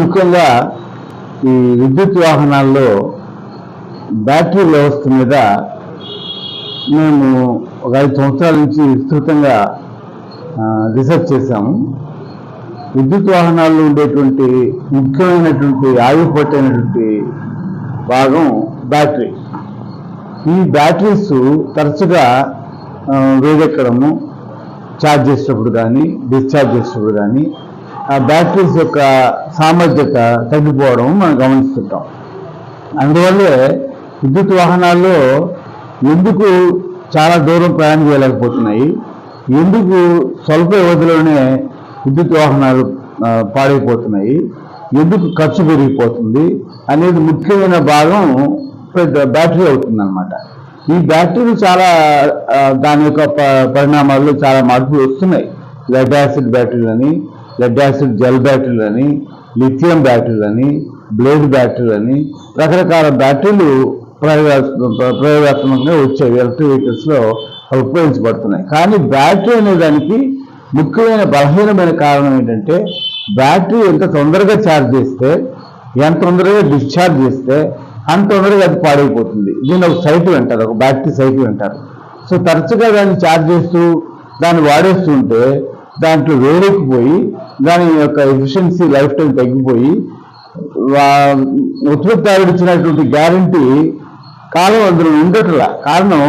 ముఖ్యంగా ఈ విద్యుత్ వాహనాల్లో బ్యాటరీ వ్యవస్థ మీద మేము ఒక ఐదు సంవత్సరాల నుంచి విస్తృతంగా రీసెర్చ్ చేశాము. విద్యుత్ వాహనాల్లో ఉండేటువంటి ముఖ్యమైనటువంటి ఆయుపట్టైనటువంటి భాగం బ్యాటరీ. ఈ బ్యాటరీస్ తరచుగా వేడెక్కడము ఛార్జ్ చేసేటప్పుడు కానీ డిశ్చార్జ్ చేసేటప్పుడు కానీ బ్యాటరీస్ యొక్క సామర్థ్యత తగ్గిపోవడం మనం గమనిస్తుంటాం. అందువల్లే విద్యుత్ వాహనాల్లో ఎందుకు చాలా దూరం ప్రయాణం చేయలేకపోతున్నాయి? ఎందుకు స్వల్ప వ్యవధిలోనే విద్యుత్ వాహనాలు పాడైపోతున్నాయి? ఎందుకు ఖర్చు పెరిగిపోతుంది? అనేది ముఖ్యమైన భాగం పెద్ద బ్యాటరీ అవుతుంది అనమాట ఈ బ్యాటరీలు చాలా దాని యొక్క ప- పరిణామాల్లో చాలా మార్పులు వస్తున్నాయి. లెడ్ యాసిడ్ బ్యాటరీలని లెడ్ యాసిడ్ జెల్ బ్యాటరీలని లిథియం బ్యాటరీలని బ్లేడ్ బ్యాటరీలని రకరకాల బ్యాటరీలు ప్రయోగాత్మకంగా వచ్చాయి. ఎలక్ట్రిక్ వెహికల్స్లో ఉపయోగించబడుతున్నాయి కానీ బ్యాటరీ అనే దానికి ముఖ్యమైన బలహీనమైన కారణం ఏంటంటే బ్యాటరీ ఎంత తొందరగా ఛార్జ్ చేస్తే ఎంత తొందరగా డిశ్చార్జ్ చేస్తే అంత తొందరగా అది పాడైపోతుంది. దీన్ని ఒక సైకిల్ అంటారు ఒక బ్యాటరీ సైకిల్ అంటారు. సో తరచుగా దాన్ని ఛార్జ్ చేస్తూ దాన్ని వాడేస్తుంటే దాంట్లో వేడెక్కిపోయి దాని యొక్క ఎఫిషియన్సీ లైఫ్ టైం తగ్గిపోయి వా- ఉత్పత్తిదారుడు ఇచ్చినటువంటి గ్యారంటీ కాలం అందులో ఉండట్లా. కారణం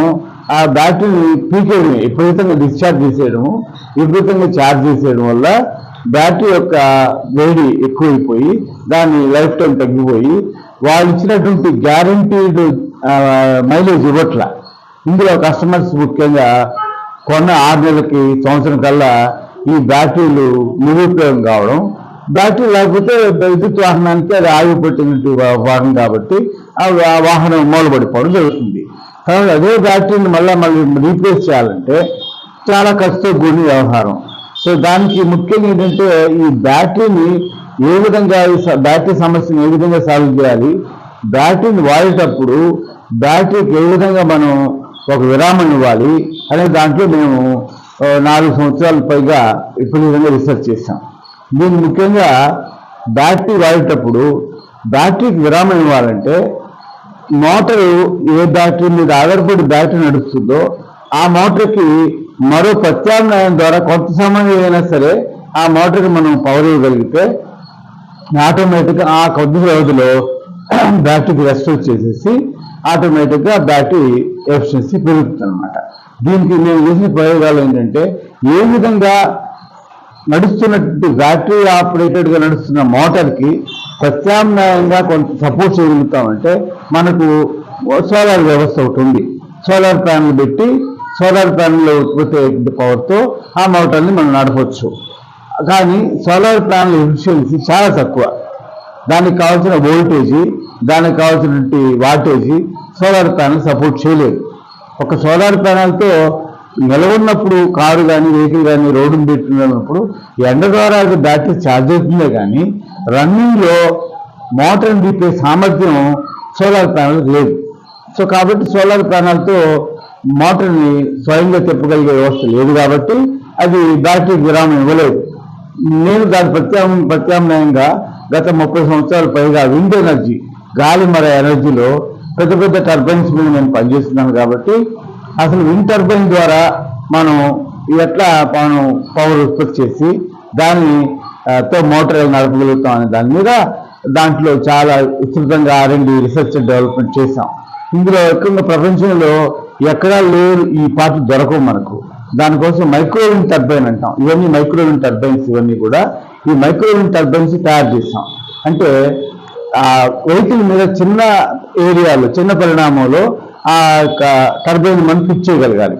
ఆ బ్యాటరీని పీకేయడం విపరీతంగా డిశ్చార్జ్ చేసేయడము విపరీతంగా ఛార్జ్ చేసేయడం వల్ల బ్యాటరీ యొక్క వేడి ఎక్కువైపోయి దాని లైఫ్ టైం తగ్గిపోయి వాళ్ళు ఇచ్చినటువంటి గ్యారంటీడ్ మైలేజ్ ఇవ్వట్ల. ఇందులో కస్టమర్స్ ముఖ్యంగా కొన్న ఆరు నెలలకి సంవత్సరం కల్లా ఈ బ్యాటరీలు నిరుపయోగం కావడం బ్యాటరీ లేకపోతే విద్యుత్ వాహనానికి అది ఆగిపోతున్నట్టు వాహనం కాబట్టి ఆ వాహనం మూలబడిపోవడం జరుగుతుంది. కాబట్టి అదే బ్యాటరీని మళ్ళీ మళ్ళీ రీప్లేస్ చేయాలంటే చాలా ఖర్చుతో కూడిన వ్యవహారం. సో దానికి ముఖ్యంగా ఏంటంటే ఈ బ్యాటరీని ఏ విధంగా బ్యాటరీ సమస్యను ఏ విధంగా సాల్వ్ చేయాలి బ్యాటరీని వాడేటప్పుడు బ్యాటరీకి ఏ విధంగా మనం ఒక విరామం ఇవ్వాలి అనే దాంట్లో మేము నాలుగు సంవత్సరాల పైగా ఇప్పుడు విధంగా రీసెర్చ్ చేశాం. దీన్ని ముఖ్యంగా బ్యాటరీ వాడేటప్పుడు బ్యాటరీకి విరామం ఇవ్వాలంటే మోటారు ఏ బ్యాటరీ మీద ఆధారపడి బ్యాటరీ నడుస్తుందో ఆ మోటార్కి మరో ప్రత్యామ్నాయం ద్వారా కొంత సమయం అయినా సరే ఆ మోటార్కి మనం పవర్ ఇవ్వగలిగితే ఆటోమేటిక్గా ఆ కొద్ది రోజులో బ్యాటరీకి రెస్ట్ వచ్చేసేసి ఆటోమేటిక్గా బ్యాటరీ ఎఫిషియన్సీ పెరుగుతుంది అనమాట దీనికి మేము చేసిన ప్రయోగాలు ఏంటంటే ఏ విధంగా నడుస్తున్నటువంటి బ్యాటరీ ఆపరేటెడ్గా నడుస్తున్న మోటార్కి ప్రత్యామ్నాయంగా కొంత సపోర్ట్ చేయగలుగుతామంటే మనకు సోలార్ వ్యవస్థ ఒకటి ఉంది. సోలార్ ప్యానల్ పెట్టి సోలార్ ప్యానల్లో ఉత్పత్తి అయ్యేటువంటి పవర్తో ఆ మోటార్ని మనం నడపచ్చు. కానీ సోలార్ ప్యానల్ ఎఫిషియన్సీ చాలా తక్కువ. దానికి కావాల్సిన వోల్టేజీ దానికి కావాల్సినటువంటి వాటేజీ సోలార్ ప్యానల్ సపోర్ట్ చేయలేదు. ఒక సోలార్ ప్యానల్తో నిలవన్నప్పుడు కారు కానీ వెహికల్ కానీ రోడ్డు పెట్టినప్పుడు ఎండ ద్వారా అది బ్యాటరీ ఛార్జ్ అవుతుందే కానీ రన్నింగ్లో మోటార్ తీపే సామర్థ్యం సోలార్ ప్యానల్ లేదు. సో కాబట్టి సోలార్ ప్యానల్తో మోటార్ని స్వయంగా తిప్పగలిగే వ్యవస్థ లేదు కాబట్టి అది బ్యాటరీ విరామం ఇవ్వలేదు. నేను దాని ప్రత్యామ్ ప్రత్యామ్నాయంగా గత ముప్పై సంవత్సరాల పైగా విండ్ ఎనర్జీ గాలి మర ఎనర్జీలో పెద్ద పెద్ద టర్బైన్స్ మీద నేను పనిచేస్తున్నాను కాబట్టి అసలు విండ్ టర్బైన్ ద్వారా మనం ఎట్లా మనం పవర్ ఉత్పత్తి చేసి దాన్ని తో మోటార్ నడపగలుగుతాం అనే దాని మీద దాంట్లో చాలా విస్తృతంగా ఆర్ఎండి రీసెర్చ్ డెవలప్మెంట్ చేశాం. ఇందులో ఎక్కువగా ప్రపంచంలో ఎక్కడా లేరు ఈ పార్ట్ దొరకవు మనకు. దానికోసం మైక్రోవిన్ టర్బైన్ అంటాం. ఇవన్నీ మైక్రోవిన్ టర్బైన్స్ ఇవన్నీ కూడా. ఈ మైక్రోవిన్ టర్బైన్స్ తయారు చేస్తాం అంటే వెహికల్ మీద చిన్న ఏరియాలో చిన్న పరిణామంలో ఆ యొక్క టర్బైన్ మనం ఫిక్స్ చేయగలగాలి.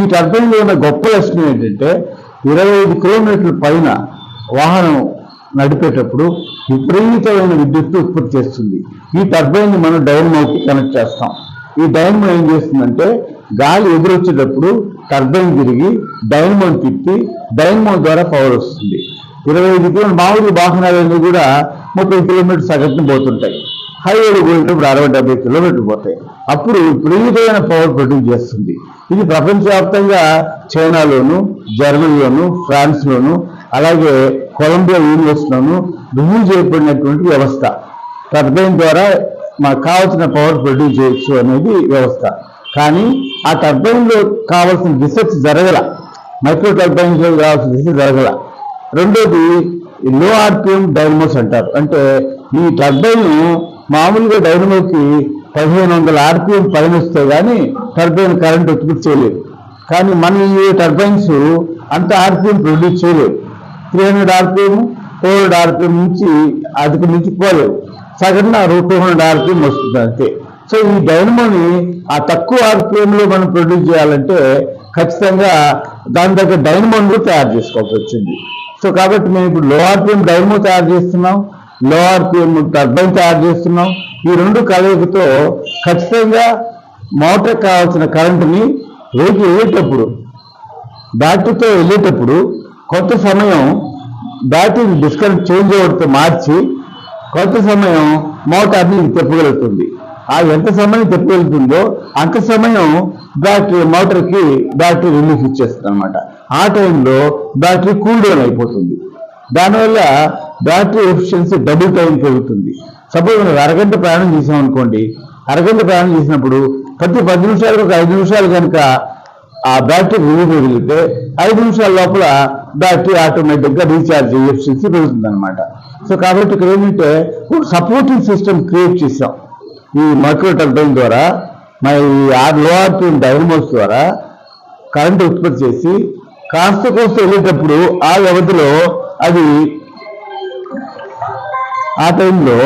ఈ టర్బైన్లో ఉన్న గొప్ప లక్షణం ఏంటంటే ఇరవై ఐదు కిలోమీటర్ల పైన వాహనం నడిపేటప్పుడు విపరీతమైన విద్యుత్తు ఉత్పత్తి చేస్తుంది. ఈ టర్బైన్ మనం డైనమోకి కనెక్ట్ చేస్తాం. ఈ డైనమో ఏం చేస్తుందంటే గాలి ఎదురొచ్చేటప్పుడు టర్బైన్ తిరిగి డైనమోని తిప్పి డైనమో ద్వారా పవర్ వస్తుంది. ఇరవై ఐదు కిలోమీటర్ మామూలు వాహనాలన్నీ కూడా ముప్పై కిలోమీటర్ సగటున పోతుంటాయి. హైవేలు పోయేటప్పుడు అరవై డెబ్బై కిలోమీటర్లు పోతాయి. అప్పుడు విపరీతమైన పవర్ ప్రొడ్యూస్ చేస్తుంది. ఇది ప్రపంచవ్యాప్తంగా చైనాలోను జర్మనీలోను ఫ్రాన్స్లోను అలాగే కొలంబియా యూనివర్సిటీలోను రుజువు చేయబడినటువంటి వ్యవస్థ. టర్బైన్ ద్వారా మాకు కావాల్సిన పవర్ ప్రొడ్యూస్ చేయొచ్చు అనేది వ్యవస్థ. కానీ ఆ టర్బైన్లో కావాల్సిన రీసెర్చ్ జరగల. మైక్రో టర్బైన్స్ కావాల్సిన రీసెర్చ్ జరగల. రెండోది లో ఆర్పిఎం డైనమోస్ అంటారు. అంటే ఈ టర్బైన్ మామూలుగా డైనమోకి పదిహేను వందల ఆర్పిఎం పైన కానీ టర్బైన్ కరెంట్ ఉత్పత్తి చేయలేదు. కానీ మన ఈ టర్బైన్స్ అంత ఆర్పిఎం ప్రొడ్యూస్ చేయలేవు three hundred RPM four hundred RPM నుంచి అధిక నుంచి పోలేవు సగటున టూ హండ్రెడ్ ఆర్పిఎం వస్తుంది అంతే. సో ఈ డైనమోని ఆ తక్కువ ఆర్పిఎం లో మనం ప్రొడ్యూస్ చేయాలంటే ఖచ్చితంగా దాని దగ్గర డైనమోన్ కూడా తయారు చేసుకోవాల్సి వచ్చింది. సో కాబట్టి మేము ఇప్పుడు లో ఆర్పిఎం డైనమో తయారు చేస్తున్నాం లో ఆర్పిఎం టర్బైన్ తయారు చేస్తున్నాం. ఈ రెండు కలయికతో ఖచ్చితంగా మోటార్ కావాల్సిన కరెంటుని రేపు వెళ్ళేటప్పుడు బ్యాటరీతో వెళ్ళేటప్పుడు కొంత సమయం బ్యాటరీ డిస్కనెక్ట్ చేంజ్ ఓవర్తో మార్చి కొంత సమయం మోటార్ని తెప్పగలుగుతుంది. ఆ ఎంత సమయం తెప్పగలుగుతుందో అంత సమయం బ్యాటరీ మోటార్కి బ్యాటరీ రిలీఫ్ ఇచ్చేస్తుంది అనమాట ఆ టైంలో బ్యాటరీ కూల్ డౌన్ అయిపోతుంది. దానివల్ల బ్యాటరీ ఎఫిషియన్సీ డబుల్ టైం పెరుగుతుంది. సపోజ్ మనం అరగంట ప్రయాణం చేసాం అనుకోండి అరగంట ప్రయాణం చేసినప్పుడు ప్రతి పది నిమిషాలకు ఒక ఐదు నిమిషాలు కనుక ఆ బ్యాటరీ రిలీవ్ పెరిగితే ఐదు నిమిషాల లోపల బ్యాటరీ ఆటోమేటిక్గా రీఛార్జ్ ఎఫిషియన్సీ పెరుగుతుంది అనమాట సో కాబట్టి ఇక్కడ ఏంటంటే ఒక సపోర్టింగ్ సిస్టమ్ క్రియేట్ చేసాం ఈ మైక్రో టర్బైన్ ద్వారా మరి ఆర్లో ఆర్పిఎం డైనమోస్ ద్వారా కరెంట్ ఉత్పత్తి చేసి కాస్త కోస్త వెళ్ళేటప్పుడు ఆ వ్యవధిలో అది ఆ టైంలో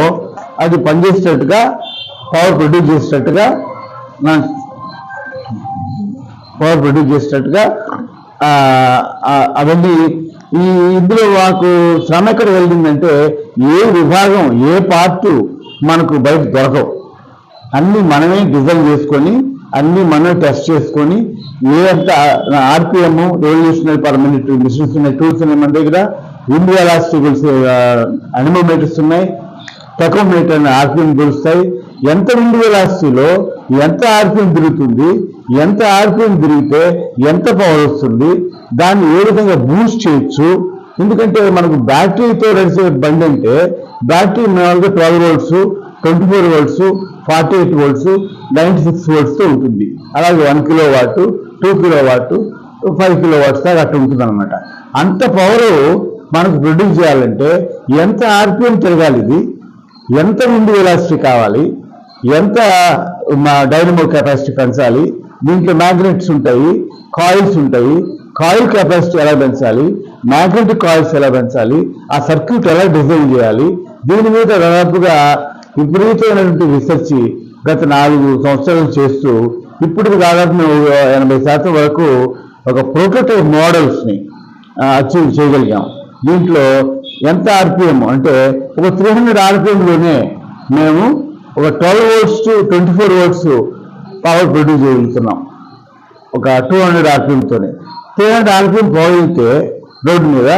అది పనిచేసేటట్టుగా పవర్ ప్రొడ్యూస్ చేసేటట్టుగా నా పవర్ ప్రొడ్యూస్ చేసేటట్టుగా అవన్నీ ఈ ఇందులో మాకు శ్రమ ఎక్కడ వెళ్ళిందంటే ఏ విభాగం ఏ పార్ట్ మనకు బయట దొరకవు. అన్నీ మనమే డిజైన్ చేసుకొని అన్నీ మనమే టెస్ట్ చేసుకొని ఏంత RPM revolutionary per minute machines ఉన్నాయి. టూల్స్ ఉన్నాయి మన దగ్గర. విండ్ ఎలాస్టికల్స్ అనిమోమీటర్స్ ఉన్నాయి. టెకోమీటర్ అనే ఆర్పిఎం తెలుస్తాయి ఎంత విండ్ వెలాసిటీలో ఎంత ఆర్పిఎం తిరుగుతుంది ఎంత ఆర్పిఎం తిరిగితే ఎంత పవర్ వస్తుంది దాన్ని ఏ విధంగా బూస్ట్ చేయొచ్చు? ఎందుకంటే మనకు బ్యాటరీతో నడిచే బండి అంటే బ్యాటరీ మామూలుగా twelve volts twenty four volts forty eight volts ninety six వోల్ట్స్తో ఉంటుంది. అలాగే one kilo watt two kilo watt five kilo watts దాకా అట్లా ఉంటుంది అనమాట అంత పవర్ మనకు ప్రొడ్యూస్ చేయాలంటే ఎంత ఆర్పిఎం తిరగాలి ఇది? ఎంత ముందు వెలాసిటీ కావాలి? ఎంత మా డైనమో కెపాసిటీ పెంచాలి? దీంట్లో మ్యాగ్నెట్స్ ఉంటాయి కాయిల్స్ ఉంటాయి. కాయిల్ కెపాసిటీ ఎలా పెంచాలి? మ్యాగ్నెటిక్ కాయిల్స్ ఎలా పెంచాలి? ఆ సర్క్యూట్ ఎలా డిజైన్ చేయాలి? దీని మీద దాదాపుగా విపరీతమైనటువంటి రీసెర్చ్ గత నాలుగు సంవత్సరాలు చేస్తూ ఇప్పుడు దాదాపు మేము ఎనభై శాతం వరకు ఒక ప్రోటోటైప్ మోడల్స్ని అచీవ్ చేయగలిగాం. దీంట్లో ఎంత ఆర్పిఎం అంటే ఒక త్రీ హండ్రెడ్ ఆర్పిఎంలోనే మేము ఒక twelve volts to twenty four volts power produce చేయగలుగుతున్నాం. ఒక టూ హండ్రెడ్ ఆర్పిఎంతోనే త్రీ హండ్రెడ్ ఆర్పిఎం పవర్ వెళ్తే రోడ్డు మీద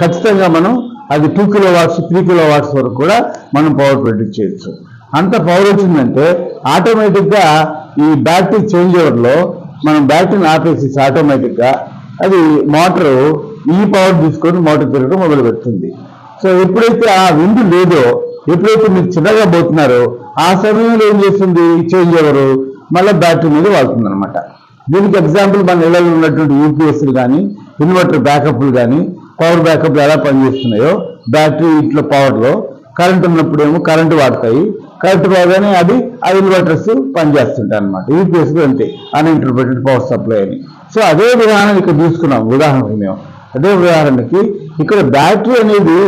ఖచ్చితంగా మనం అది two kilo watts three kilo watts వరకు కూడా మనం పవర్ ప్రొడ్యూస్ చేయొచ్చు. అంత పవర్ వచ్చిందంటే ఆటోమేటిక్గా ఈ బ్యాటరీ చేంజ్ ఓవర్లో మనం బ్యాటరీని ఆపేసి ఆటోమేటిక్గా అది మోటారు ఈ పవర్ తీసుకొని మోటార్ తిరగడం మొదలు పెడుతుంది సో ఎప్పుడైతే ఆ విందు లేదో ఎప్పుడైతే మీరు చిన్నగా పోతున్నారో ఆ సమయంలో ఏం చేస్తుంది? చేంజ్ ఎవరు మళ్ళీ బ్యాటరీ మీద వాళ్తుంది అనమాట దీనికి ఎగ్జాంపుల్ మన ఇళ్ళలో ఉన్నటువంటి యూపీఎస్లు కానీ ఇన్వర్టర్ బ్యాకప్లు కానీ పవర్ బ్యాకప్లు ఎలా పనిచేస్తున్నాయో బ్యాటరీ ఇంట్లో పవర్లో కరెంట్ ఉన్నప్పుడేమో కరెంటు వాడతాయి. కరెక్ట్ పోగానే అది ఆ ఇన్వర్టర్స్ పనిచేస్తుంటాయి అనమాట యూపీఎస్ అంతే అన్ఇంటర్ప్రిటెడ్ పవర్ సప్లై అని. సో అదే విధానం ఇక్కడ తీసుకున్నాం. ఉదాహరణకి మేము. అదే ఉదాహరణకి ఇక్కడ బ్యాటరీ అనేది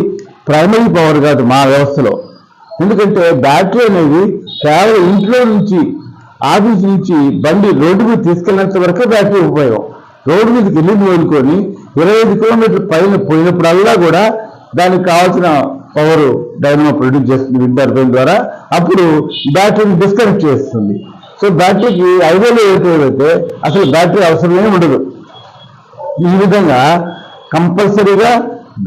ప్రైమరీ పవర్ కాదు మా వ్యవస్థలో. ఎందుకంటే బ్యాటరీ అనేది కేవలం ఇంట్లో నుంచి ఆఫీస్ నుంచి బండి రోడ్డు మీద తీసుకెళ్ళినంత వరకే బ్యాటరీ ఉపయోగం. రోడ్డు మీదకి వెళ్ళింది వదులుకొని ఇరవై ఐదు కిలోమీటర్ల పైన పోయినప్పుడల్లా కూడా దానికి కావాల్సిన పవర్ డైనమో ప్రొడ్యూస్ చేస్తుంది విండ్ టర్బైన్ ద్వారా అప్పుడు బ్యాటరీని డిస్కనెక్ట్ చేస్తుంది. సో బ్యాటరీకి ఐదేళ్ళు ఏదైతే అసలు బ్యాటరీ అవసరమే ఉండదు. ఈ విధంగా కంపల్సరీగా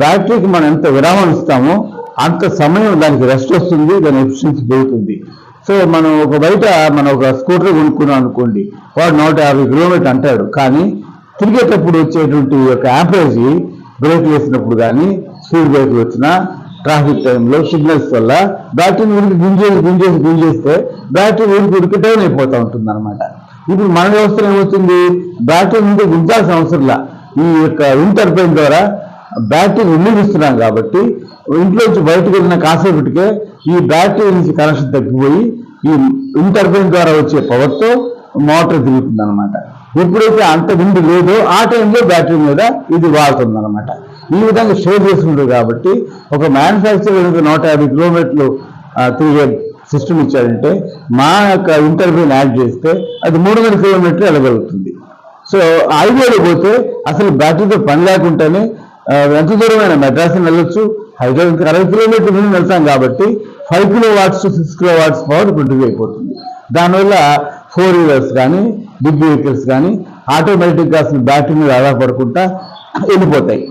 బ్యాటరీకి మనం ఎంత విరామం ఇస్తామో అంత సమయం దానికి రెస్ట్ వస్తుంది దాని ఎఫిషియన్సీ పెరుగుతుంది. సో మనం ఒక బయట మనం ఒక స్కూటర్ కొనుక్కున్నాం అనుకోండి వాడు నూట యాభై కిలోమీటర్ అంటాడు. కానీ తిరిగేటప్పుడు వచ్చేటువంటి యొక్క యావరేజ్ బ్రేక్ వేసినప్పుడు కానీ స్పీడ్ బ్రేక్ వచ్చినా ట్రాఫిక్ టైంలో సిగ్నల్స్ వల్ల బ్యాటరీని ఉరికి గుంజేసి గుంజేసి గుంజేస్తే బ్యాటరీ ఉరికి ఉడికి డౌన్ అయిపోతూ ఉంటుంది అనమాట ఇప్పుడు మన వ్యవస్థ ఏమవుతుంది బ్యాటరీ ముందు గుంజాల్సిన అవసరంలా ఈ యొక్క వింటర్ పెయిన్ ద్వారా బ్యాటరీ వినియోగిస్తున్నాం కాబట్టి ఇంట్లోంచి బయటకు వెళ్ళిన కాసేపటికే ఈ బ్యాటరీ నుంచి కనెక్షన్ తగ్గిపోయి ఈ ఇంటర్ఫైన్ ద్వారా వచ్చే పవర్తో మోటార్ తిరుగుతుంది అనమాట ఎప్పుడైతే అంత విండ్ లేదో ఆ టైంలో బ్యాటరీ మీద ఇది వాడుతుంది అనమాట ఈ విధంగా స్టోర్ చేసుకుంటుంది కాబట్టి ఒక మ్యానుఫ్యాక్చర్ నూట యాభై కిలోమీటర్లు తిరిగే సిస్టమ్ ఇచ్చాడంటే మా యొక్క ఇంటర్వ్యూని యాడ్ చేస్తే అది మూడు వందల కిలోమీటర్లు వెళ్ళగలుగుతుంది. సో హైవేలో పోతే అసలు బ్యాటరీతో పని లేకుండానే ఎంత దూరమైన మెడ్రాస్ని వెళ్ళొచ్చు. హైదరాబాద్కి అరవై కిలోమీటర్ నుండి వెళ్తాం కాబట్టి five kilo watts six kilo watts power produce అయిపోతుంది. దానివల్ల ఫోర్ వీలర్స్ కానీ బిగ్ వెహికల్స్ కానీ ఆటోమేటిక్గా అసలు బ్యాటరీ మీద ఆధారపడకుండా వెళ్ళిపోతాయి.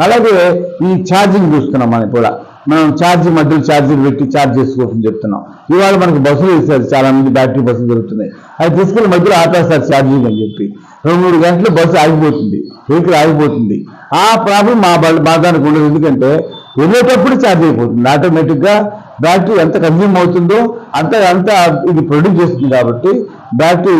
అలాగే ఈ ఛార్జింగ్ చూస్తున్నాం మనం కూడా. మనం ఛార్జ్ మధ్యలో ఛార్జింగ్ పెట్టి ఛార్జ్ చేసుకోవచ్చని చెప్తున్నాం. ఇవాళ మనకు బస్సులు ఇస్తారు చాలా మంది బ్యాటరీ బస్సులు దొరుకుతున్నాయి అది తీసుకుని మధ్యలో ఆపేస్తారు ఛార్జింగ్ అని చెప్పి. రెండు మూడు గంటలు బస్సు ఆగిపోతుంది వెహికల్ ఆగిపోతుంది. ఆ ప్రాబ్లం మా బ- మా దానికి ఉండదు. ఎందుకంటే వెళ్ళేటప్పుడు ఛార్జ్ అయిపోతుంది. ఆటోమేటిక్గా బ్యాటరీ ఎంత కన్జ్యూమ్ అవుతుందో అంత అంత ఇది ప్రొడ్యూస్ చేస్తుంది కాబట్టి బ్యాటరీ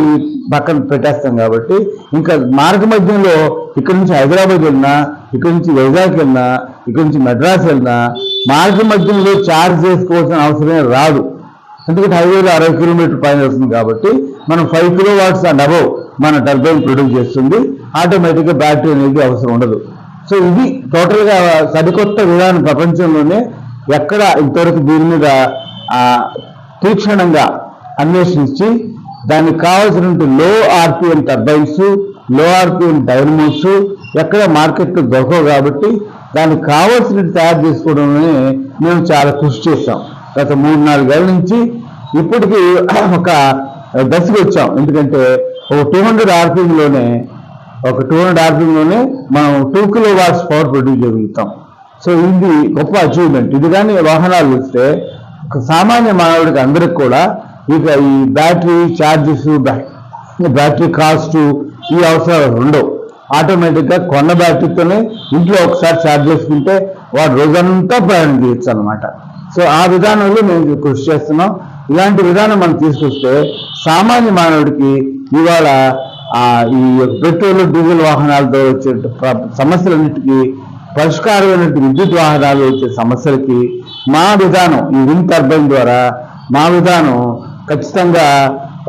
పక్కన పెట్టేస్తాం కాబట్టి ఇంకా మార్గ మధ్యంలో ఇక్కడ నుంచి హైదరాబాద్ వెళ్ళినా ఇక్కడ నుంచి వైజాగ్ వెళ్ళినా ఇక్కడ నుంచి మెడ్రాస్ వెళ్ళినా మార్గ మధ్యంలో ఛార్జ్ చేసుకోవాల్సిన అవసరమే రాదు. ఎందుకంటే హైవేలో అరవై కిలోమీటర్ పైన వస్తుంది కాబట్టి మనం five kilo watts and above మన టర్బైన్ ప్రొడ్యూస్ చేస్తుంది. ఆటోమేటిక్గా బ్యాటరీ అనేది అవసరం ఉండదు. సో ఇది టోటల్గా సరికొత్త విధానం ప్రపంచంలోనే ఎక్కడ ఇంతవరకు దీని మీద తీక్షణంగా అన్వేషించి దానికి కావాల్సినటువంటి లో ఆర్పిఎం టర్బైన్స్లో ఆర్పిఎం డైనమోస్ ఎక్కడ మార్కెట్లో దొరకవు కాబట్టి దానికి కావాల్సినట్టు తయారు చేసుకోవడంలోనే మేము చాలా కృషి చేస్తాం గత మూడు నాలుగేళ్ళ నుంచి ఇప్పటికీ ఒక దశకు వచ్చాం. ఎందుకంటే ఒక టూ హండ్రెడ్ ఆర్పిఎంలోనే ఒక టూ హండ్రెడ్ ఆర్పిఎంలోనే మనం two kilo watts power produce చేయగలుగుతాం. సో ఇది గొప్ప అచీవ్మెంట్ ఇది కానీ వాహనాలు వస్తే సామాన్య మానవుడికి అందరికి కూడా ఇక ఈ బ్యాటరీ ఛార్జెస్ బ్యాటరీ కాస్ట్ ఈ అవసరాలు ఉండవు. ఆటోమేటిక్గా కొన్న బ్యాటరీతోనే ఇంట్లో ఒకసారి ఛార్జ్ చేసుకుంటే వాడు రోజంతా ప్రయాణం చేయొచ్చు అనమాట సో ఆ విధానంలో మేము కృషి చేస్తున్నాం. ఇలాంటి విధానం మనం తీసుకొస్తే సామాన్య మానవుడికి ఇవాళ ఈ పెట్రోల్ డీజిల్ వాహనాలతో వచ్చే సమస్యలన్నిటికీ పరిష్కారమైనటువంటి విద్యుత్ వాహనాలు వచ్చే సమస్యలకి మా విధానం ఈ విండ్ టర్బైన్ ద్వారా మా విధానం ఖచ్చితంగా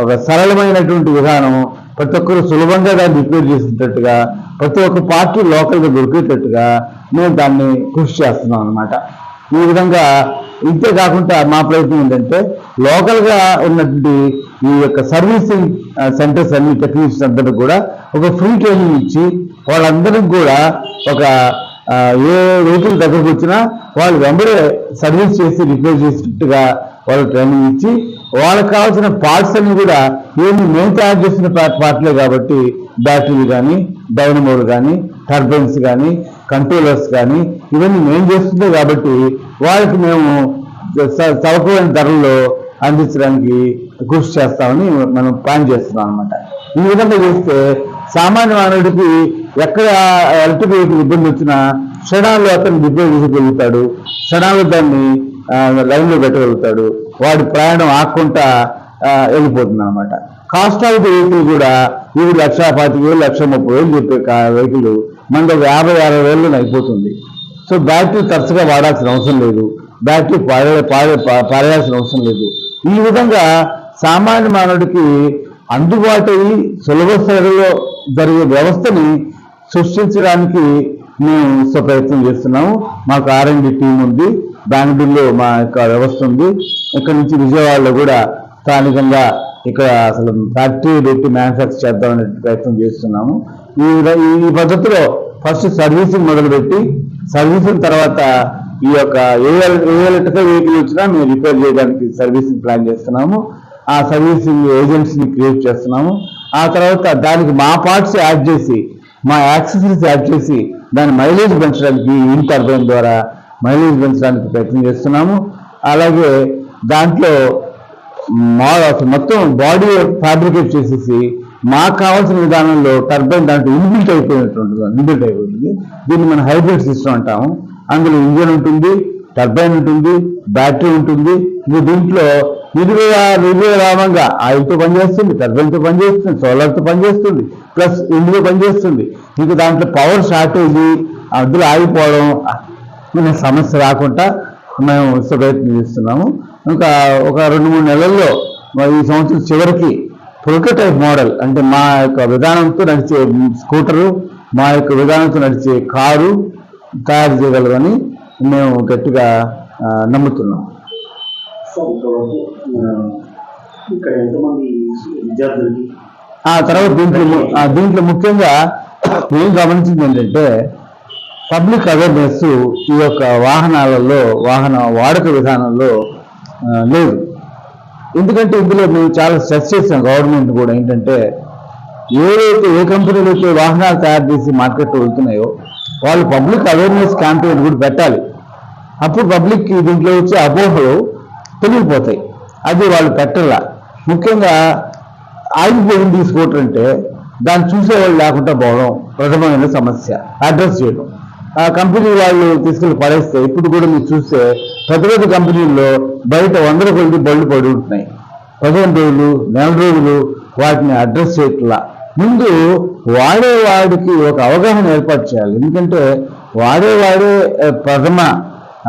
ఒక సరళమైనటువంటి విధానం ప్రతి ఒక్కరు సులభంగా దాన్ని రిపేర్ చేసేటట్టుగా ప్రతి ఒక్క పార్టీ లోకల్గా దొరికేటట్టుగా మేము దాన్ని కృషి చేస్తున్నాం అనమాట ఈ విధంగా ఇంతే కాకుండా మా ప్రయత్నం ఏంటంటే లోకల్గా ఉన్నటువంటి ఈ యొక్క సర్వీసింగ్ సెంటర్స్ అన్ని టెక్నీషియన్స్ అందరికి కూడా ఒక ఫ్రీ ట్రైనింగ్ ఇచ్చి వాళ్ళందరికి కూడా ఒక ఏ వెహికల్ దగ్గరకు వచ్చినా వాళ్ళు వెంబడే సర్వీస్ చేసి రిపేర్ చేసినట్టుగా వాళ్ళు ట్రైనింగ్ ఇచ్చి వాళ్ళకి కావాల్సిన పార్ట్స్ అన్ని కూడా ఏమి మేము తయారు చేసిన పార్ట్లే కాబట్టి బ్యాటరీలు కానీ డైనమోలు కానీ టర్బైన్స్ కానీ కంట్రోలర్స్ కానీ ఇవన్నీ మేము చేస్తుండే కాబట్టి వాళ్ళకి మేము స- ధరల్లో అందించడానికి కృషి చేస్తామని మనం ప్లాన్ చేస్తున్నాం అనమాట ఈ విధంగా చేస్తే సామాన్య మానవుడికి ఎక్కడ ఎలక్ట్రిక్ ఇబ్బంది వచ్చినా క్షణాల్లో అతను రిపేర్ చేసుకోగలుగుతాడు క్షణాల్లో దాన్ని లైన్లో పెట్టగలుగుతాడు. వాడి ప్రయాణం ఆకుండా వెళ్ళిపోతుంది అనమాట కాస్ట్ ఆఫ్ ది వెహికల్ కూడా ఇది లక్ష పాతిక వేలు లక్ష ముప్పై వేలు చెప్పే కా- వెహికల్ మనకు ఒక యాభై అరవై వేలు అయిపోతుంది. సో బ్యాటరీ తరచుగా వాడాల్సిన అవసరం లేదు. బ్యాటరీ పాడే పాడే పారేయాల్సిన అవసరం లేదు. ఈ విధంగా సామాన్య మానవుడికి అందుబాటు సులభ స్థాయిలో జరిగే వ్యవస్థని సృష్టించడానికి మేము ప్రయత్నం చేస్తున్నాము. మాకు ఆర్ఎండి టీం ఉంది. బెంగళూరులో మా యొక్క వ్యవస్థ ఉంది. ఇక్కడ నుంచి విజయవాడలో కూడా స్థానికంగా ఇక్కడ అసలు ఫ్యాక్టరీ పెట్టి మ్యానుఫ్యాక్చర్ చేద్దామనే ప్రయత్నం చేస్తున్నాము. ఈ ఈ పద్ధతిలో ఫస్ట్ సర్వీసింగ్ మొదలుపెట్టి సర్వీసింగ్ తర్వాత ఈ యొక్క ఏ ఎలక్ట్రికల్ వెహికల్ వచ్చినా మేము రిపేర్ చేయడానికి సర్వీసింగ్ ప్లాన్ చేస్తున్నాము. ఆ సర్వీసింగ్ ఏజెన్సీని క్రియేట్ చేస్తున్నాము. ఆ తర్వాత దానికి మా పార్ట్స్ యాడ్ చేసి మా యాక్సెసరీస్ యాడ్ చేసి దాని మైలేజ్ పెంచడానికి ఇన్ టర్బైన్ ద్వారా మైలేజ్ పెంచడానికి ప్రయత్నం చేస్తున్నాము. అలాగే దాంట్లో మా మొత్తం బాడీ ఫ్యాబ్రికేట్ చేసేసి మాకు కావాల్సిన విధానంలో టర్బైన్ దాంట్లో ఇన్బిల్ట్ అయిపోయినట్టు ఉంటుంది ఇన్బిల్ట్ అయిపోతుంది. దీన్ని మనం హైబ్రిడ్ సిస్టమ్ అంటాము. అందులో ఇంజన్ ఉంటుంది టర్బైన్ ఉంటుంది బ్యాటరీ ఉంటుంది. ఇది దీంట్లో నిధుల రామంగా ఆయిల్తో పనిచేస్తుంది టర్బైన్తో పనిచేస్తుంది సోలార్తో పనిచేస్తుంది ప్లస్ ఇండిలో పనిచేస్తుంది ఇంకా దాంట్లో పవర్ షార్టేజ్ అందులో ఆగిపోవడం అనే సమస్య రాకుండా మేము ప్రయత్నం చేస్తున్నాము. ఇంకా ఒక రెండు మూడు నెలల్లో ఈ సంవత్సరం చివరికి ప్రొటోటైప్ మోడల్ అంటే మా యొక్క విధానంతో నడిచే స్కూటరు మా యొక్క విధానంతో నడిచే కారు తయారు చేయగలరని మేము గట్టిగా నమ్ముతున్నాం. ఆ, తర్వాత దీంట్లో దీంట్లో ముఖ్యంగా ఏం గమనించింది ఏంటంటే పబ్లిక్ అవేర్నెస్ ఈ యొక్క వాహనాలలో వాహన వాడక విధానంలో లేదు. ఎందుకంటే ఇందులో మేము చాలా స్ట్రెస్ చేసాం గవర్నమెంట్ కూడా ఏంటంటే ఏదైతే ఏ కంపెనీలు అయితే వాహనాలు తయారు చేసి మార్కెట్ వెళ్తున్నాయో వాళ్ళు పబ్లిక్ అవేర్నెస్ క్యాంపెయిన్ కూడా పెట్టాలి. అప్పుడు పబ్లిక్ దీంట్లో వచ్చే అపోహలు తెలిగిపోతాయి. అది వాళ్ళు పెట్టాల. ముఖ్యంగా ఆగిపోయింది తీసుకోవటం అంటే దాన్ని చూసేవాళ్ళు లేకుండా పోవడం ప్రథమమైన సమస్య. అడ్రస్ చేయడం. ఆ కంపెనీ వాళ్ళు తీసుకెళ్ళి పడేస్తే ఇప్పుడు కూడా మీరు చూస్తే పెద్ద పెద్ద కంపెనీల్లో బయట వందల కొద్ది బళ్ళు పడి ఉంటున్నాయి. పదిహేను రోజులు నెల రోజులు వాటిని అడ్రస్ చేయట్లా. ముందు వాడేవాడికి ఒక అవగాహన ఏర్పాటు చేయాలి. ఎందుకంటే వాడేవాడే ప్రథమ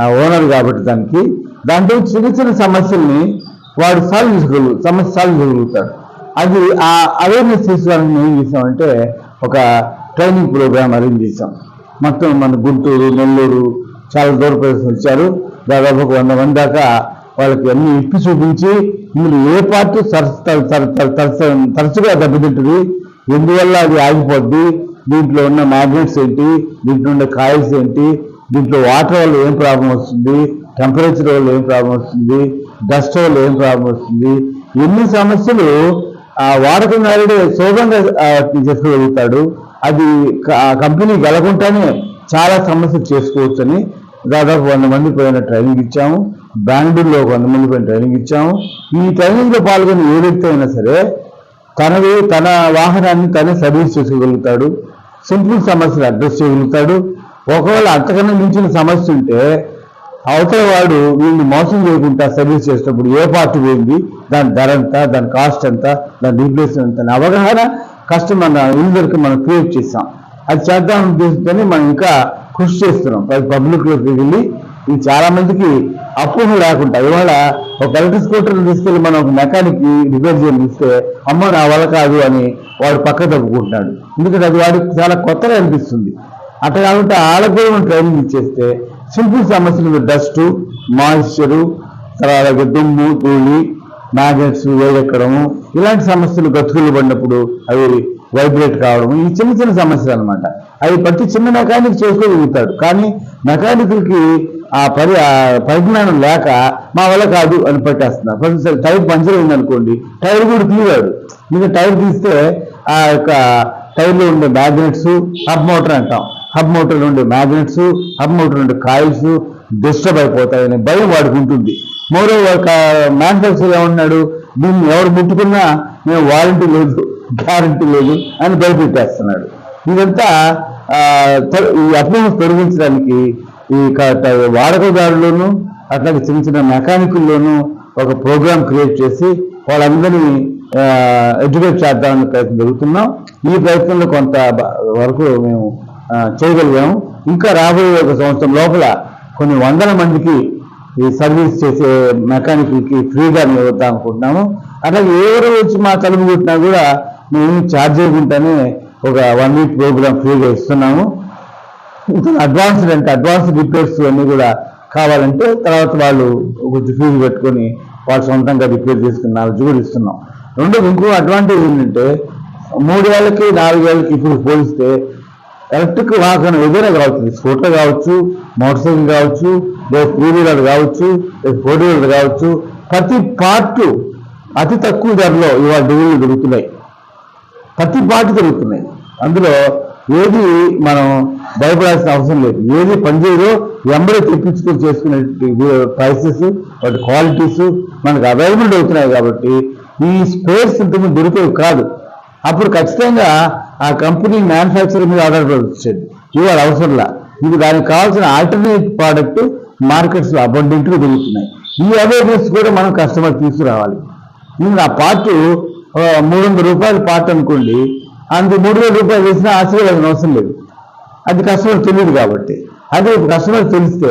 ఓనర్ కాబట్టి దానికి దాంట్లో చిన్న చిన్న సమస్యల్ని వాడు సాల్వ్ చేసుకోగలు సమస్య సాల్వ్ చేయగలుగుతాడు. అది ఆ అవేర్నెస్ తీసుకోవడానికి ఏం చేసామంటే ఒక ట్రైనింగ్ ప్రోగ్రామ్ అరేంజ్ చేసాం. మొత్తం మన గుంటూరు నెల్లూరు చాలా దూర ప్రదేశం వచ్చారు. దాదాపు ఒక వంద మంది దాకా వాళ్ళకి అన్ని ఇప్పి చూపించి మీరు ఏ పార్టీ తర- తరచు- తరచుగా దెబ్బతింటుంది? ఎందువల్ల అది ఆగిపోద్ది? దీంట్లో ఉన్న మ్యాగ్నెట్స్ ఏంటి? దీంట్లో ఉన్న కాయిల్స్ ఏంటి? దీంట్లో వాటర్ వల్ల ఏం ప్రాబ్లం వస్తుంది? టెంపరేచర్ వల్ల ఏం ప్రాబ్లం వస్తుంది? డస్ట్ వల్ల ఏం ప్రాబ్లం వస్తుంది? ఎన్ని సమస్యలు ఆ వాడకదారుడే సులభంగా చేసుకోగలుగుతాడు? అది కంపెనీ గెలకుండానే చాలా సమస్యలు చేసుకోవచ్చని దాదాపు వంద మంది పోయిన ట్రైనింగ్ ఇచ్చాము. బెంగళూరులో వంద మంది పోయిన ట్రైనింగ్ ఇచ్చాము. ఈ ట్రైనింగ్లో పాల్గొని ఏ వ్యక్తి అయినా సరే తనది తన వాహనాన్ని తనే సర్వీస్ చేసుకోగలుగుతాడు. సింపుల్ సమస్యలు అడ్రస్ చేయగలుగుతాడు. ఒకవేళ అంతకన్నా మించిన సమస్య ఉంటే అవతల వాడు వీళ్ళు మోసం చేయకుండా సర్వీస్ చేసేటప్పుడు ఏ పార్ట్ పోయింది? దాని ధర ఎంత? దాని కాస్ట్ ఎంత? దాని రీప్లేస్మెంట్ ఎంత? అనే అవగాహన కస్టమర్ యూజర్కి మనం క్రియేట్ చేస్తాం. అది చేద్దాం ఉద్దేశంతోనే మనం ఇంకా కృషి చేస్తున్నాం. పబ్లిక్లోకి వెళ్ళి ఇది చాలా మందికి అపోహ లేకుండా ఇవాళ ఒక ఎలక్ట్రిక్ స్కూటర్ తీసుకెళ్ళి మనం ఒక మెకానిక్ రిపేర్ చేయని ఇస్తే అమ్మ నా వల్ల కాదు అని వాడు పక్క తప్పుకుంటున్నాడు. ఎందుకంటే అది వాడికి చాలా కొత్తగా అనిపిస్తుంది. అట్లా కాకుండా వాళ్ళకు కూడా మనం ట్రైనింగ్ ఇచ్చేస్తే సింపుల్ సమస్యలు డస్ట్ మాయిశ్చరు తర్వాత దుమ్ము ధూళి మ్యాగ్నెట్స్ వేడెక్కడము ఇలాంటి సమస్యలు గతుకులు పడినప్పుడు అవి వైబ్రేట్ కావడం ఈ చిన్న చిన్న సమస్యలు అనమాట అవి ప్రతి చిన్న మెకానిక్ చేసుకోగలుగుతాడు కానీ మెకానిక్కి ఆ పరి పరిజ్ఞానం లేక మా వల్ల కాదు అని పెట్టేస్తున్నారు. ప్రతిసారి టైర్ పంచర్ ఉందనుకోండి టైర్ కూడా తీయవాడు ఇంకా టైర్ తీస్తే ఆ యొక్క టైర్లో ఉండే మ్యాగ్నెట్స్ హబ్ మోటార్ అంటాం. హబ్ మోటార్లో ఉండే మ్యాగ్నెట్స్ హబ్ మోటార్ ఉండే కాయిల్స్ డిస్టర్బ్ అయిపోతాయని భయం వాడికి ఉంటుంది. మరో ఒక మ్యానుఫ్యాక్చర్ ఏమన్నాడు దీన్ని ఎవరు ముట్టుకున్నా మేము వారంటీ లేదు గ్యారంటీ లేదు అని భయపెట్టేస్తున్నాడు. ఇదంతా ఈ అపోహ తొలగించడానికి ఈ వాడకదారులను అట్లాగే చిన్న చిన్న మెకానికుల్లోనూ ఒక ప్రోగ్రామ్ క్రియేట్ చేసి వాళ్ళందరినీ ఎడ్యుకేట్ చేద్దామని ప్రయత్నం జరుగుతున్నాం. ఈ ప్రయత్నంలో కొంత వరకు మేము చేయగలిగాము. ఇంకా రాబోయే ఒక సంవత్సరం లోపల కొన్ని వందల మందికి ఈ సర్వీస్ చేసే మెకానిక్కి ఫ్రీగా మేము వద్దాం అనుకుంటున్నాము. అట్లాగే ఎవరు వచ్చి మా తలుపు కొట్టినా కూడా మేము ఛార్జ్ చేయకుండానే ఒక వన్ వీక్ ప్రోగ్రామ్ ఫ్రీగా ఇస్తున్నాము. ఇంకా అడ్వాన్స్డ్ అంటే అడ్వాన్స్డ్ రిపేర్స్ అన్నీ కూడా కావాలంటే తర్వాత వాళ్ళు కొంచెం ఫీజు పెట్టుకొని వాళ్ళు సొంతంగా రిపేర్ చేసుకున్న నాలెడ్జ్ కూడా ఇస్తున్నాం. రెండోది ఇంకో అడ్వాంటేజ్ ఏంటంటే నాలుగు వేలకి ఇప్పుడు పోలిస్తే ఎలక్ట్రిక్ వాహనం ఏదైనా కావచ్చు స్కూటర్ కావచ్చు మోటార్ సైకిల్ కావచ్చు లేదా త్రీ వీలర్ కావచ్చు లేదా ఫోర్ వీలర్ కావచ్చు ప్రతి పార్ట్ అతి తక్కువ ధరలో ఇవాళ డిగ్రీలు దొరుకుతున్నాయి. ప్రతి పార్ట్ దొరుకుతున్నాయి. అందులో ఏది మనం భయపడాల్సిన అవసరం లేదు. ఏది పనిచేయదో ఎంబడే తెప్పించుకొని చేసుకునే ప్రైసెస్ వాటి క్వాలిటీస్ మనకు అవైలబుల్ అవుతున్నాయి కాబట్టి ఈ స్పేర్స్ ఇంతకుముందు దొరికేవి కాదు. అప్పుడు ఖచ్చితంగా ఆ కంపెనీ మ్యానుఫ్యాక్చర్ మీద ఆర్డర్ వచ్చేది. ఇవాళ అవసరంలా. ఇది దానికి కావాల్సిన ఆల్టర్నేట్ ప్రోడక్ట్ మార్కెట్స్లో అబండెంట్గా దొరుకుతున్నాయి. ఈ అవేర్నెస్ కూడా మనం కస్టమర్ తీసుకురావాలి. నేను ఆ పార్ట్ మూడు వందల రూపాయల పార్ట్ అనుకోండి. అందుకు మూడు వేల రూపాయలు వేసినా ఆశీర్వాదం అవసరం లేదు. అది కస్టమర్ తెలియదు కాబట్టి. అదే కస్టమర్ తెలిస్తే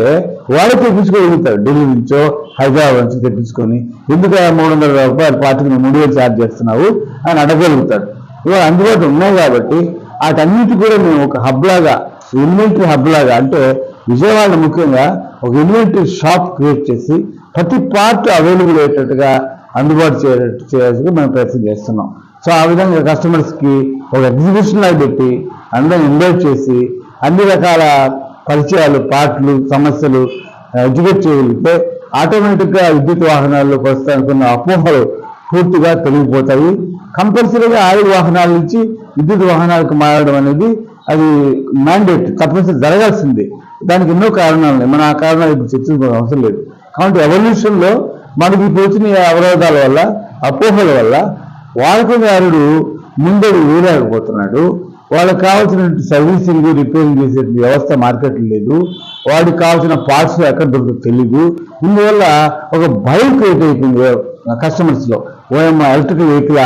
వాడే తెప్పించుకోగలుగుతాడు ఢిల్లీ నుంచో హైదరాబాద్ నుంచి తెప్పించుకొని. ఎందుకు మూడు వందల రూపాయల పార్టీకి మూడు వేలు ఛార్జ్ చేస్తున్నావు అని అడగలుగుతాడు ఇవాళ అందుబాటులో ఉన్నాయి కాబట్టి వాటన్నిటి కూడా మేము ఒక హబ్ లాగా ఇన్వెంటరీ హబ్ లాగా అంటే విజయవాడ ముఖ్యంగా ఒక ఇన్వెంటరీ షాప్ క్రియేట్ చేసి ప్రతి పార్ట్ అవైలబుల్ అయ్యేటట్టుగా అందుబాటు చేయటట్టు చేయాల్సి మేము ప్రయత్నం చేస్తున్నాం. సో ఆ విధంగా కస్టమర్స్కి ఒక ఎగ్జిబిషన్ లాగా పెట్టి అందరం ఇన్వైట్ చేసి అన్ని రకాల పరిచయాలు పాటలు సమస్యలు ఎడ్యుకేట్ చేయగలిగితే ఆటోమేటిక్గా విద్యుత్ వాహనాల్లో ప్రస్తుతానికి అపోహలు పూర్తిగా తొలగిపోతాయి. కంపల్సరీగా ఆయిల్ వాహనాల నుంచి విద్యుత్ వాహనాలకు మారడం అనేది అది మ్యాండేట్ తప్పనిసరి జరగాల్సిందే. దానికి ఎన్నో కారణాలు ఉన్నాయి. మన ఆ కారణాలు ఇప్పుడు చర్చించుకోవడం అవసరం లేదు. కాబట్టి ఎవల్యూషన్లో మనకి ఇప్పుడు వచ్చిన అవరోధాల వల్ల అపోహల వల్ల వాడుకదారుడు ముందడు వేయలేకపోతున్నాడు వాళ్ళకి కావాల్సిన సర్వీసింగ్ రిపేరింగ్ చేసే వ్యవస్థ మార్కెట్ లేదు. వాడికి కావాల్సిన పార్ట్స్ ఎక్కడ దొరుకుతుందో తెలీదు. ఇందువల్ల ఒక భయం క్రియేట్ అయిపోయింది కస్టమర్స్లో ఓఎం ఎలక్ట్రికల్ వెహికల్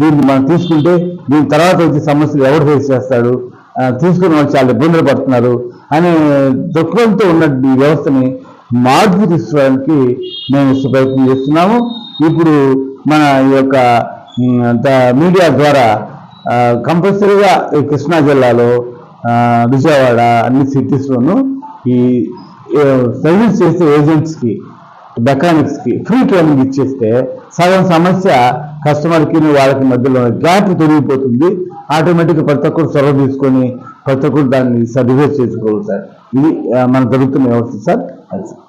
దీన్ని మనం తీసుకుంటే దీని తర్వాత వచ్చే సమస్యలు ఎవరు ఫేస్ చేస్తాడు ఆ, తీసుకున్న వాళ్ళు చాలా ఇబ్బందులు పడుతున్నారు. అనే దుఃఖంతో ఉన్న ఈ వ్యవస్థని మార్పు తీసుకోవడానికి మేము ప్రయత్నం చేస్తున్నాము. ఇప్పుడు మన ఈ యొక్క మీడియా ద్వారా కంపల్సరీగా ఈ కృష్ణా జిల్లాలో విజయవాడ అన్ని సిటీస్లోనూ ఈ సర్వీస్ చేసే ఏజెంట్స్కి మెకానిక్స్కి ఫ్రీ ట్రైనింగ్ ఇచ్చేస్తే సగం సమస్య కస్టమర్కి వాళ్ళకి మధ్యలో గ్యాప్ తొలగిపోతుంది. ఆటోమేటిక్గా ప్రతి ఒక్కరు చొరవ తీసుకొని ప్రతి ఒక్కరు దాన్ని సర్వీస్ చేసుకోగలుగుతారు ఇది ఆ, మనకు జరుగుతున్న వ్యవస్థ సార్. అది సార్.